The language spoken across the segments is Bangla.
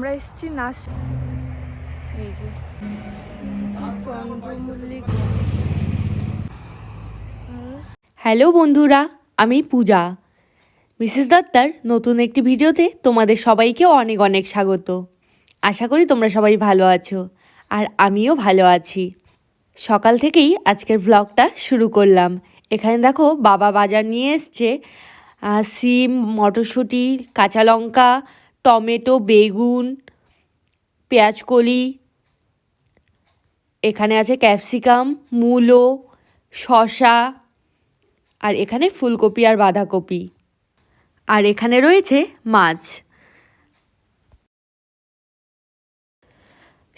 আমরা এসেছি নাচ হ্যালো বন্ধুরা, আমি পূজা। মিসেস দত্তার নতুন একটি ভিডিওতে তোমাদের সবাইকে অনেক অনেক স্বাগত। আশা করি তোমরা সবাই ভালো আছো, আর আমিও ভালো আছি। সকাল থেকেই আজকের ব্লগটা শুরু করলাম। এখানে দেখো বাবা বাজার নিয়ে এসছে সিম, মটরশুঁটি, কাঁচা লঙ্কা টমেটো, বেগুন, পেঁয়াজকলি, এখানে আছে ক্যাপসিকাম, মূলো, শসা, আর এখানে ফুলকপি আর বাঁধাকপি। আর এখানে রয়েছে মাছ।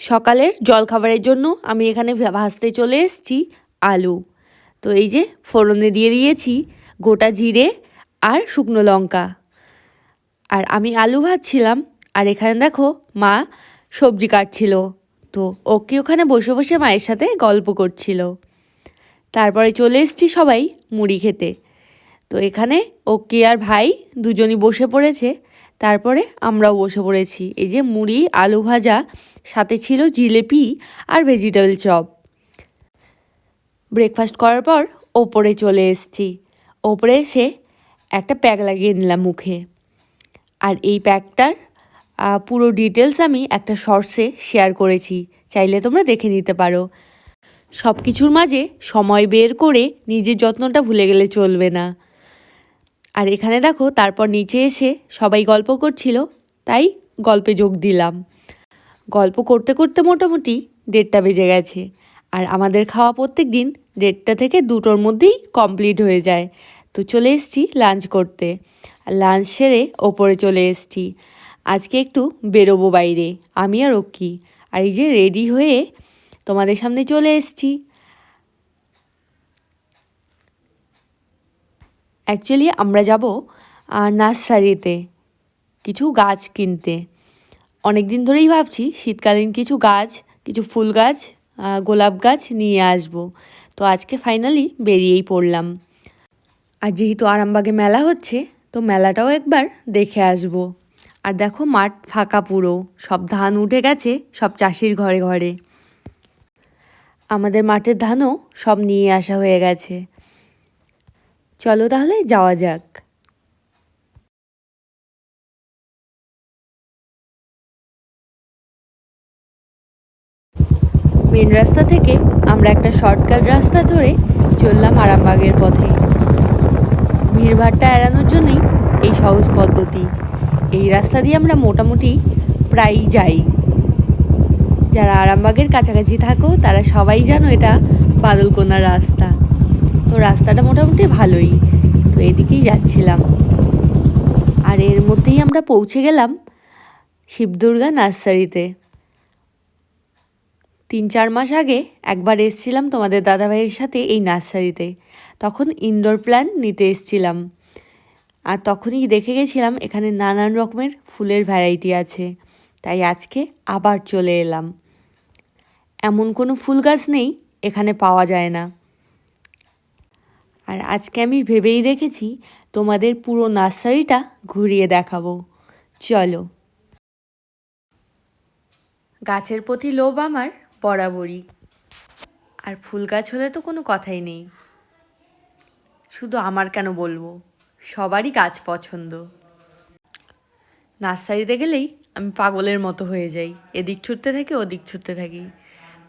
সকালের জলখাবারের জন্য আমি এখানে ভাজতে চলে এসেছি আলু। তো এই যে ফোড়নে দিয়ে দিয়েছি গোটা জিরে আর শুকনো লঙ্কা। আর আমি আলু ভাজছিলাম, আর এখানে দেখো মা সবজি কাটছিল। তো ওকে ওখানে বসে বসে মায়ের সাথে গল্প করছিল। তারপরে চলে এসেছি সবাই মুড়ি খেতে। তো এখানে ওকে আর ভাই দুজনই বসে পড়েছে। তারপরে আমরাও বসে পড়েছি। এই যে মুড়ি, আলু ভাজা, সাথে ছিল জিলেপি আর ভেজিটেবল চপ। ব্রেকফাস্ট করার পর ওপরে চলে এসেছি। ওপরে এসে একটা প্যাক লাগিয়ে নিলাম মুখে। আর এই প্যাকটার পুরো ডিটেলস আমি একটা শর্টসে শেয়ার করেছি। চাইলে তোমরা দেখে নিতে পারো। সব কিছুর মাঝে সময় বের করে নিজের যত্নটা ভুলে গেলে চলবে না। আর এখানে দেখো, তারপর নিচে এসে সবাই গল্প করছিল, তাই গল্পে যোগ দিলাম। গল্প করতে করতে মোটামুটি দেড়টা বেজে গেছে। আর আমাদের খাওয়া প্রত্যেক দিন দেড়টা থেকে দুটোর মধ্যেই কমপ্লিট হয়ে যায়। তো চলে এসেছি লাঞ্চ করতে। লাঞ্চ সেরে ওপরে চলে এসছি। আজকে একটু বেরোবো বাইরে, আমি আর ওকি আর এই যে রেডি হয়ে তোমাদের সামনে চলে এসছি। অ্যাকচুয়ালি আমরা যাব নার্সারিতে কিছু গাছ কিনতে। অনেক দিন ধরেই ভাবছি শীতকালীন কিছু গাছ, কিছু ফুল গাছ গোলাপ গাছ নিয়ে আসব। তো আজকে ফাইনালি বেরিয়েই পড়লাম। আর যেহেতু আরামবাগে মেলা হচ্ছে তো মেলাটাও একবার দেখে আসব। আর দেখো মাঠ ফাঁকা পুরো, সব ধান উঠে গেছে, সব চাষির ঘরে ঘরে। আমাদের মাঠের ধানও সব নিয়ে আসা হয়ে গেছে। চলো তাহলে যাওয়া যাক। মেন রাস্তা থেকে আমরা একটা শর্টকাট রাস্তা ধরে চললাম আরামবাগের পথে। ভিড়ভাড়টা এড়ানোর জন্যই এই সহজ পদ্ধতি। এই রাস্তা দিয়ে আমরা মোটামুটি প্রায়ই যাই। যারা আরামবাগের কাছাকাছি থাকো, তারা সবাই জানো এটা বাদলকোনার রাস্তা। তো রাস্তাটা মোটামুটি ভালোই। তো এদিকেই যাচ্ছিলাম। আর এর মধ্যেই আমরা পৌঁছে গেলাম শিবদুর্গা নার্সারিতে। তিন চার মাস আগে একবার এসছিলাম তোমাদের দাদাভাইয়ের সাথে এই নার্সারিতে। তখন ইনডোর প্ল্যান নিতে এসছিলাম। আর তখনই দেখে গেছিলাম এখানে নানান রকমের ফুলের ভ্যারাইটি আছে। তাই আজকে আবার চলে এলাম। এমন কোনো ফুল গাছ নেই এখানে পাওয়া যায় না। আর আজকে আমি ভেবেই রেখেছি তোমাদের পুরো নার্সারিটা ঘুরিয়ে দেখাবো। চলো। গাছের প্রতি লোভ আমার বরাবরই আর ফুল গাছ হলে তো কোনো কথাই নেই। শুধু আমার কেন বলব, সবারই গাছ পছন্দ। নার্সারিতে গেলেই আমি পাগলের মতো হয়ে যাই, এদিক ছুটতে থাকি, ওদিক ছুটতে থাকি।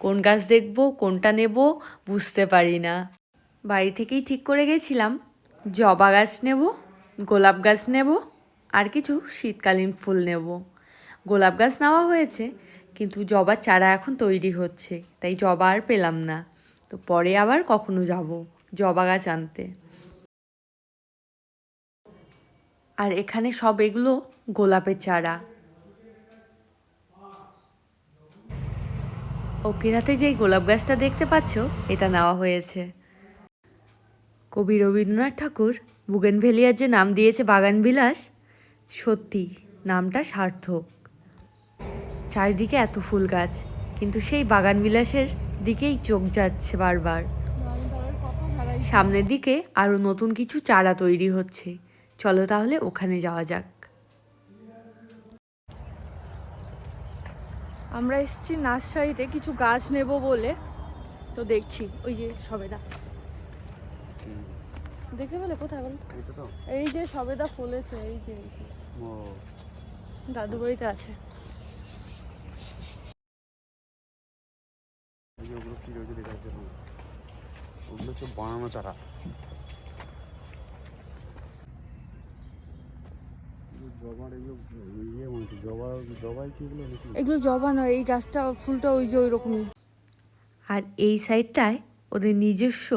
কোন গাছ দেখব, কোনটা নেব, বুঝতে পারি না। বাড়ি থেকেই ঠিক করে গেছিলাম, জবা গাছ নেব, গোলাপ গাছ নেব, আর কিছু শীতকালীন ফুল নেব। গোলাপ গাছ নেওয়া হয়েছে কিন্তু জবার চারা এখন তৈরি হচ্ছে, তাই জবা আর পেলাম না। তো পরে আবার কখনো যাব, জবা গাছ আনতে। আর এখানে সব এগুলো গোলাপের চারা। ওকিনাতে যেই গোলাপ গাছটা দেখতে পাচ্ছ, এটা নেওয়া হয়েছে। কবি রবীন্দ্রনাথ ঠাকুর বুগেনভেলিয়ার যে নাম দিয়েছে বাগান বিলাস, সত্যি নামটা সার্থক। চারিদিকে এত ফুল গাছ কিন্তু সেই বাগান বিলাসের দিকেই চোখ যাচ্ছে বারবার। সামনের দিকে আরও নতুন কিছু চারা তৈরি হচ্ছে। চলো তাহলে ওখানে যাওয়া যাক। আমরা এসেছি নার্সারিতে কিছু গাছ নেব বলে। তো দেখছি ওই যে সবেদা। দেখে বলে কোথায় বল? এই যে সবেদা ফলেছে এই যে ও। দাদু বাড়িতে আছে। ওগুলো কি রয়েছে দেখা যাচ্ছে না। ওগুলো হচ্ছে বানানো চারা। এগুলো ইয়ে মনে জবা নয় এই গাছটা ফুলটা ওই যে ওই রকমই আর এই সাইডটায় ওদের নিজস্ব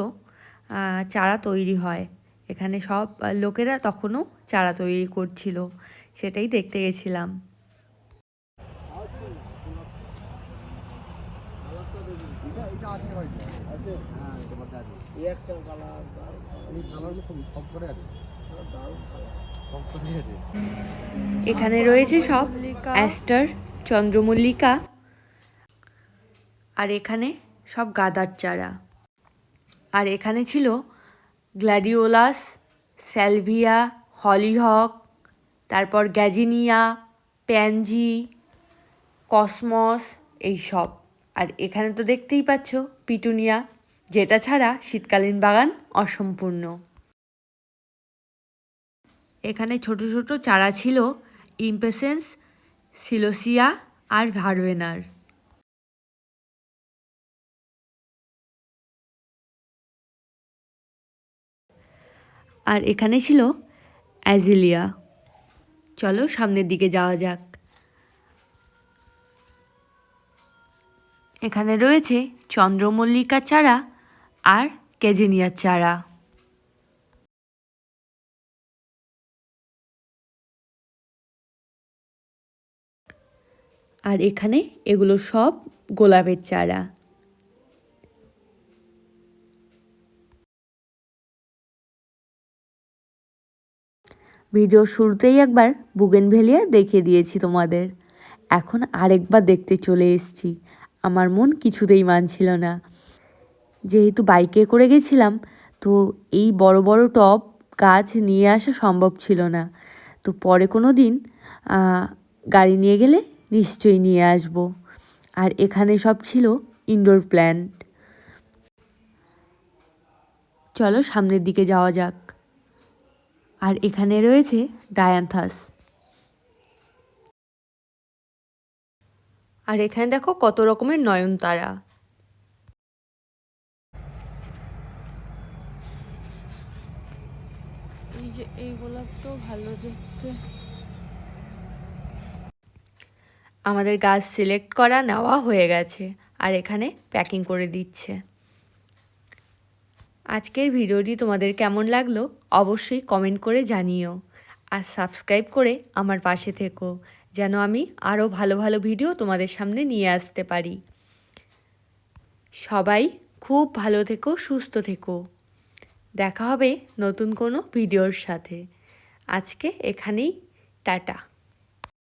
চারা তৈরি হয়। এখানে সব লোকেরা তখনও চারা তৈরি করছিল সেটাই দেখতে গেছিলাম। এটা এটা আছে বাড়িতে আছে? হ্যাঁ এটা মধ্যে আছে এই একটা কালার এই কালারগুলো সব সব করে আছে। সব করে আছে এখানে রয়েছে সব অ্যাস্টার চন্দ্রমল্লিকা আর এখানে সব গাদার চারা। আর এখানে ছিল গ্ল্যাডিওলাস স্যালভিয়া হলিহক তারপর গ্যাজিনিয়া প্যানজি কসমস এই সব। আর এখানে তো দেখতেই পাচ্ছ পিটুনিয়া, যেটা ছাড়া শীতকালীন বাগান অসম্পূর্ণ। এখানে ছোট ছোট চারা ছিল, ইমপেসেন্স, সিলোসিয়া আর ভারভেনার। আর এখানে ছিল অ্যাজিলিয়া। চলো সামনের দিকে যাওয়া যাক। এখানে রয়েছে চন্দ্রমল্লিকার চারা আর কেজেনিয়ার চারা। আর এখানে এগুলো সব গোলাপের চারা। ভিডিও শুরুতেই একবার বুগেন বুগেনভেলিয়া দেখিয়ে দিয়েছি তোমাদের। এখন আরেকবার দেখতে চলে এসেছি। আমার মন কিছুতেই মানছিল না। যেহেতু বাইকে করে গেছিলাম, তো এই বড় বড় টব গাছ নিয়ে আসা সম্ভব ছিল না। তো পরে কোনো দিন গাড়ি নিয়ে গেলে নিশ্চয়ই নিয়ে আসব। আর এখানে সব ছিল ইনডোর প্ল্যান্ট চলো সামনের দিকে যাওয়া যাক। আর এখানে রয়েছে ডায়ান্থাস আর এখানে দেখো কত রকমের নয়নতারা। এই যে এই গোলাপটাও ভালো দেখতে। আমাদের গাছ সিলেক্ট করা নেওয়া হয়ে গেছে আর এখানে প্যাকিং করে দিচ্ছে। আজকের ভিডিওটি তোমাদের কেমন লাগল অবশ্যই কমেন্ট করে জানিও আর সাবস্ক্রাইব করে আমার পাশে থেকো। যেন আমি আরও ভালো ভালো ভিডিও তোমাদের সামনে নিয়ে আসতে পারি। সবাই খুব ভালো থেকো, সুস্থ থেকো। দেখা হবে নতুন কোনো ভিডিওর সাথে। আজকে এখানেই, টাটা।